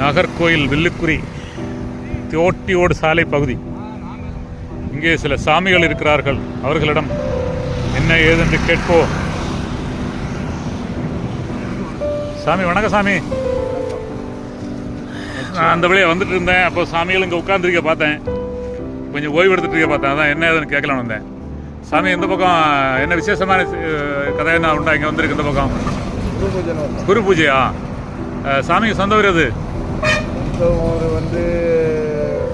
நாகர்கோயில் வில்லுக்குறி தோட்டியோடு சாலை பகுதி. இங்கே சில சாமிகள் இருக்கிறார்கள். அவர்களிடம் என்ன ஏதென்று கேட்போம் சாமி வணக்கம் சாமி. நான் அந்த வழியாக வந்துட்டு இருந்தேன். அப்போ சாமிகள் இங்கே உட்காந்துருக்க பார்த்தேன். கொஞ்சம் ஓய்வு எடுத்துட்டு இருக்க பார்த்தேன். அதான் என்ன ஏதுன்னு கேட்கலாம்னு வந்தேன். சாமி இந்த பக்கம் என்ன விசேஷமான கதை என்ன உண்டா? இங்கே வந்திருக்கு இந்த பக்கம். குரு பூஜையா? சாமிக்கு சொந்த ஊர் இந்த ஊர் வந்து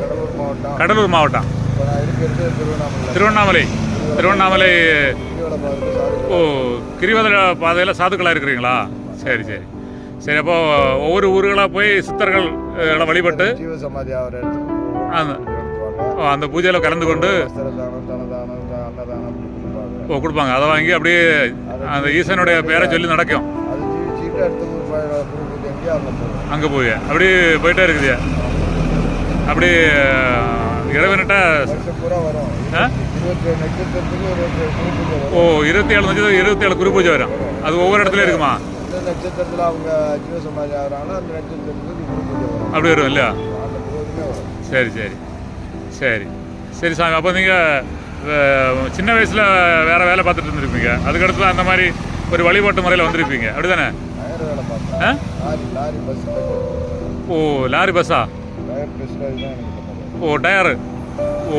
கடலூர் மாவட்டம். கடலூர் மாவட்டம். திருவண்ணாமலை. திருவண்ணாமலை. ஓ கிரிவல பாதையில் சாதுக்களாக இருக்கிறீங்களா? சரி சரி. சரி அப்போ ஒவ்வொரு ஊர்களாக போய் சித்தர்கள் எல்லாம் வழிபட்டு அந்த- பூஜையில் கலந்து கொண்டு ஓ கொடுப்பாங்க. அதை வாங்கி அப்படியே அந்த ஈசனுடைய பேரை சொல்லி நடக்கும். ஜீவிச்சுட்டு அடுத்த ஊர் ப- குரு பூஜை எங்கேயோ அங்கே போய் அப்படியே போயிட்டே இருக்குது அப்படி இறைவன்கிட்ட வருஷம் பூரா வரும். ஆ? இருபத்தி ஏழு நட்சத்திரத்துக்கு இருபத்தி ஏழு குரு பூஜை ஓ இருபத்தி ஏழு நட்சத்திரம் இருபத்தி ஏழு குரு பூஜை வரும். அது ஒவ்வொரு இடத்துலையும் இருக்குமா? எந்த நட்சத்திரத்தில் அவங்க ஜீவ சமாதி ஆகிறாங்களோ அந்த நட்சத்திரத்துக்கு குரு பூஜை வரும். அப்படி வரும் இல்லையா? சரி சரி. சரி. சரி சாமி அப்போ நீங்கள் சின்ன வயசில் வேறு வேலை பார்த்துட்டு இருந்திருப்பீங்க. அதுக்கடுத்து அந்த மாதிரி ஒரு வழிபாட்டு முறையில் வந்திருப்பீங்க. அப்படி தானே ஓ லாரி பஸ்ஸா ஓ டயரு. ஓ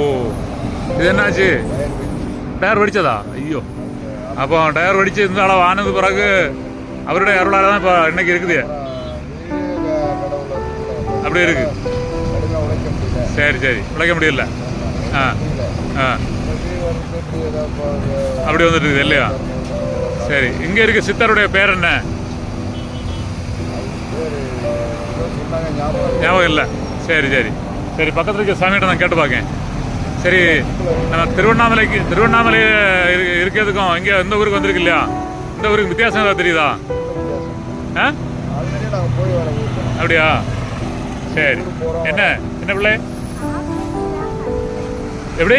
இது என்னாச்சு? டயர் வெடிச்சு. டயர் வெடிச்சதா? ஐயோ. அப்போ டயர் வெடிச்சு அளவு ஆனது பிறகு அவருடைய அருளால் தான் இப்போ இன்னைக்கு இருக்குது. அப்படி இருக்கு. சரி சரி. உழைக்க முடியல. ஆ ஆ. அப்படி வந்துட்டு இல்லையா? சரி. இங்கே இருக்க சித்தருடைய பேர் என்ன? ஞாபகம் இல்லை. சரி சரி. சரி பக்கத்தில் இருக்க சாமிகிட்ட நான் கேட்டு பார்க்கேன். சரி நம்ம திருவண்ணாமலைக்கு திருவண்ணாமலை இருக்கிறதுக்கும் இங்கே இந்த ஊருக்கு வந்திருக்கு இல்லையா? இந்த ஊருக்கு வித்தியாசம் ஏதாவது தெரியுதா? ஆ? அப்படியா? சரி. என்ன என்ன பிள்ளை? எப்படி?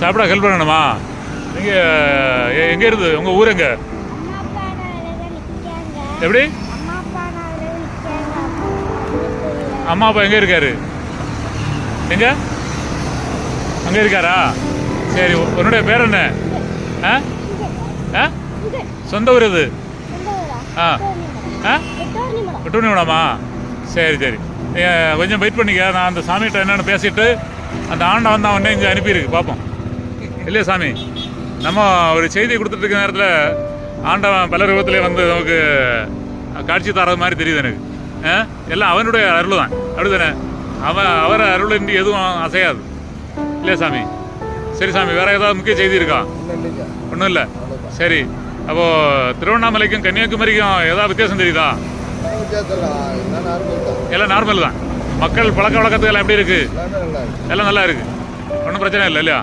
சாப்பிட ஹெல்ப் பண்ணணுமா? நீங்கள் எங்கே இருந்து? உங்கள் ஊர் எங்கே? எப்படி? அம்மா அப்பா எங்கே இருக்காரு? எங்க? அங்கே இருக்காரா? சரி உன்னுடைய பேர் என்ன? ஆ? ஆ? சொந்த ஊர் இது ஆ. ஆ? விட்டுணுடாமா சரி சரி. நீ, கொஞ்சம் வெயிட் பண்ணிக்க. நான் அந்த சாமிகிட்ட என்னென்னு பேசிட்டு அந்த ஆண்டை வந்து அவன் இங்கே அனுப்பியிருக்கு. பார்ப்போம் இல்லையா சாமி? நம்ம ஒரு செய்தி கொடுத்துட்டு இருக்க நேரத்தில் ஆண்டவன் பல ரூபத்திலே வந்து நமக்கு காட்சி தரது மாதிரி தெரியுது எனக்கு? எல்லாம் அவனுடைய அருள் தான் அப்படிதானே? அவன் அவர் அருள் இன்றி எதுவும் அசையாது. இல்லையா சாமி? சரி சாமி வேற ஏதாவது முக்கிய செய்தி இருக்கா? ஒன்றும் இல்லை. சரி. அப்போ திருவண்ணாமலைக்கும் கன்னியாகுமரிக்கும் ஏதாவது வித்தியாசம் தெரியுதா? எல்லாம் நார்மல் தான். தான் மக்கள் பழக்க வழக்கத்துகள் எப்படி இருக்கு? எல்லாமே நல்லா இருக்கு. எல்லாம் நல்லா இருக்கு. ஒன்றும் பிரச்சனை இல்லை இல்லையா?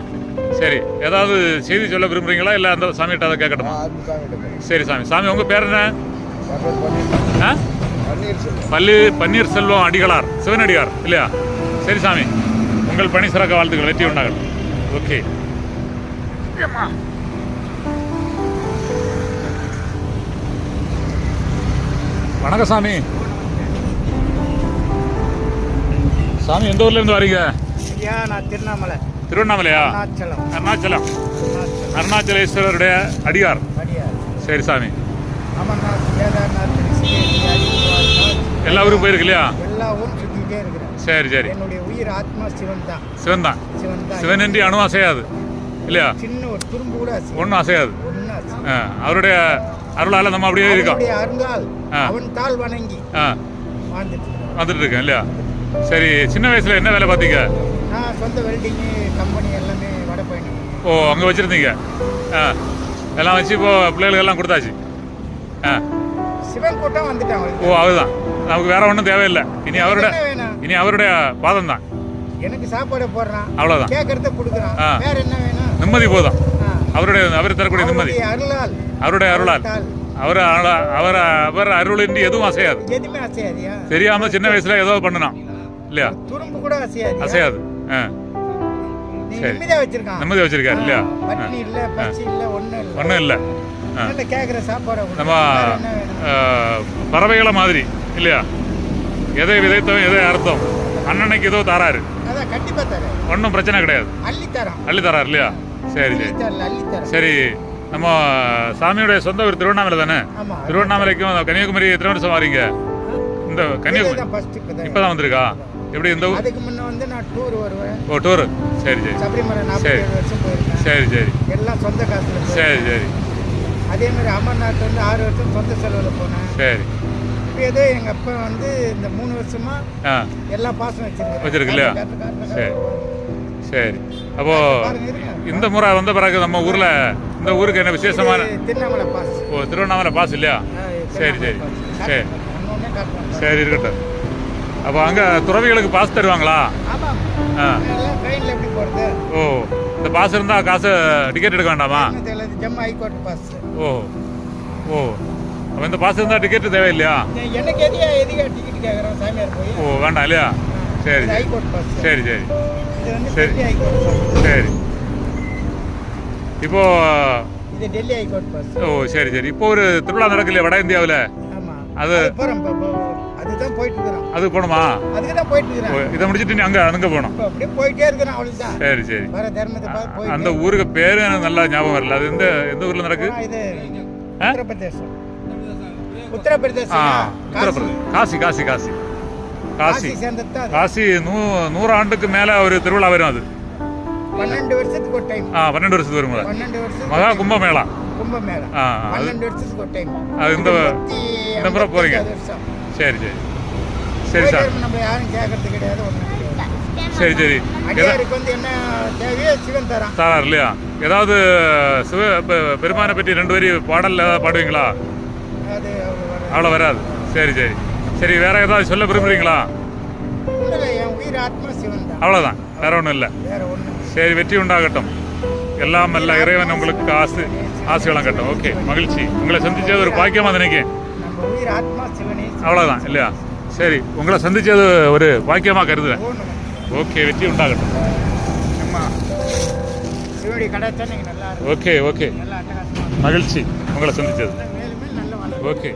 சரி. ஏதாவது செய்தி சொல்ல விரும்புறீங்களா? இல்லை அந்த சாமிகிட்ட அதை கேட்கட்டுமா சரி சாமி. சாமி உங்கள் பேர் என்ன? பன்னீர் பன்னீர். ஆ? பன்னீர் செல்வம். பள்ளி பன்னீர்செல்வம் அடிகளார் சிவனடியார் இல்லையா? சரி சாமி. உங்கள் பணி சிறக்க வாழ்த்துக்கள். வெற்றி உண்டாகள் ஓகே. வணக்கம் சாமி. சாமி எந்த ஊர்ல இருந்து வரீங்க? ஐயா நான் திருவண்ணாமலை. திருவண்ணாமலையா? அருணாச்சலம். அருணாச்சலேஸ்வரருடைய அடியார். சரி சாமி. எல்லா ஊருக்கும் போயிருக்கு இல்லையா சரி சரி. சிவன் தான் சிவன் தான். சிவன் தான். சிவனின்றி அணு அசையாது. இல்லையா? ஒன்றும் அசையாது. அவருடைய அருளால் நம்ம அப்படியே இருக்கோம். வந்துட்டு இருக்கேன் இல்லையா? சரி சின்ன வயசுல என்ன வேலை பார்த்தீங்க? நான் சொந்த வெல்டிங்கு கம்பெனி எல்லாமே வட பயணி. ஓ அங்கே வச்சுருந்தீங்க? ஆ. எல்லாம் வச்சு இப்போ பிள்ளைகளுக்கு எல்லாம் கொடுத்தாச்சு. ஆ. சிவன் கூட்டம் வந்துட்டான் ஓ அதுதான். நமக்கு வேற ஒன்றும் தேவையில்லை. இனி வேணும்? இனி அவருடைய பாதம் தான். எனக்கு சாப்பாடு போடுறான். அவ்வளோதான் கேட்கறத கொடுக்குறான். வேற என்ன வேணும்? நிம்மதி போதும். அவருடைய அவர் தரக்கூடிய நிம்மதி. அவருடைய அருளால். அவருடைய அருளால். அவர் அவர் அவர் அருளின்றி எதுவும் அசையாது. எதுவுமே அசையாதியா தெரியாம சின்ன வயசுல ஏதோ பண்ணணும் இல்லையா? துரும்பு கூட அசையாது அசையாது. சரி. நிம்மதியா வச்சிருக்கான். நிம்மதி வச்சிருக்காரு இல்லையா? பட்னி இல்ல பச்சி இல்ல ஒண்ணும் இல்ல. ஒன்றும் இல்லை. சாப்பாடு நம்ம பறவைகளை மாதிரி இல்லையா? எதை விதைத்தோம் எதை அறுத்தோம்? அண்ணனுக்கு ஏதோ தராரு. ஒன்றும் பிரச்சனை கிடையாது. அள்ளி தராரு இல்லையா? சரி சரி. சரி நம்ம சாமியோடைய சொந்த ஊர் திருவண்ணாமலை தானே? திருவண்ணாமலைக்கும் கன்னியாகுமரி எத்தனை வருஷம் வரீங்க? இந்த கன்னியாகுமரி இப்பதான். வந்திருக்கா? எப்படி இந்த அதுக்கு முன்ன வந்து நான் டூர் வருவேன். ஓ டூர் சரி சரி. சபரிமலை சரி. வருஷம் போயிருக்கேன். சரி சரி. எல்லாம் சொந்த காசுல. சரி சரி. அதே மாதிரி அமர்நாத் வந்து ஆறு வருஷம் சொந்த செலவில் போனேன். சரி. இப்போ ஏதோ எங்கள் அப்பா வந்து இந்த மூணு வருஷமா எல்லா பாசம் வச்சிருக்காரு. வச்சிருக்கு இல்லையா? சரி. சரி. அப்போ. இந்த முறை வந்த பிறகு நம்ம ஊர்ல இந்த ஊருக்கு என்ன விசேஷமான திருவண்ணாமலை பாஸ் ஓ திருவண்ணாமலை பாஸ் இல்லையா? சரி, சரி. சரி. சரி இருக்கட்டும். அப்போ அங்க துறவிகளுக்கு பாஸ் தருவாங்களா? ஓ இந்த பாஸ் இருந்தா காசு டிக்கெட் எடுக்க வேண்டாமா? ஓ ஓ. அப்போ இந்த பாஸ் இருந்தா டிக்கெட் தேவையில்லையா ஓ வேண்டாம் இல்லையா? சரி சரி. சரி சரி. சரி. இப்போ ஓ சரி சரி. இப்போ ஒரு திருவிழா நடக்கலையா வட இந்தியாவில்? அது- அதுதான் போயிட்டு இருக்கிறோம் அதுக்கு போகணுமா அதுக்கு தான் போயிட்டு ஓ, இருக்கிறேன் இதை முடிச்சிட்டு நீ அங்கே அங்கே போகணும். அப்படியே போயிட்டே இருக்கிறேன் அவ்வளோதான் சரி சரி. வர தர்மத்தை அந்த ஊருக்கு பேரு எனக்கு நல்லா ஞாபகம் வரல. அது எந்த எந்த ஊர்ல நடக்கு? இது? உத்தரப்பிரதேசம். உத்தரப்பிரதேசம் உத்தரப்பிரதேசம். காசி. காசி காசி காசி. காசி. அது. நூ நூறு ஆண்டுக்கு மேல ஒரு திருவிழா வரும் அது. பன்னெண்டு வருஷத்துக்கு ஒரு டைம் ஆ பன்னெண்டு வருஷத்துக்கு வரும் அது. பன்னெண்டு வருஷத்துக்கு மகா கும்பமேளா. கும்பமேளா. அது பன்னெண்டு வருஷத்துக்கு ஒரு டைம் அது இந்த இந்த முறை போறீங்க. சரி சரி. சரி சார். நம்ம யாரும் கேட்கறது கிடையாது சரி சரி. அடியாருக்கு வந்து என்ன தேவையோ சிவன் தரான். தரார் இல்லையா? ஏதாவது சிவ பெருமானை பற்றி ரெண்டு வரி பாடல் ஏதாவது பாடுவீங்களா? அது அவ்வளோ வராது. சரி சரி. சரி வேற ஏதாவது சொல்ல விரும்புறீங்களா? அவ்வளோதான் வேற ஒன்றும் இல்லை. சரி வெற்றி உண்டாகட்டும். எல்லாம் அல்ல இறைவன் உங்களுக்கு ஆசை ஆசை வழங்கட்டும் ஓகே மகிழ்ச்சி. உங்களை சந்திச்சது ஒரு பாக்கியமா நினைக்கிறேன். அவ்வளோதான் இல்லையா? சரி உங்களை சந்திச்சது ஒரு பாக்கியமா கருதுறேன் போகணும் ஓகே வெற்றி உண்டாகட்டும். Okay okay. மகிழ்ச்சி உங்களை வளரும் ஓகே.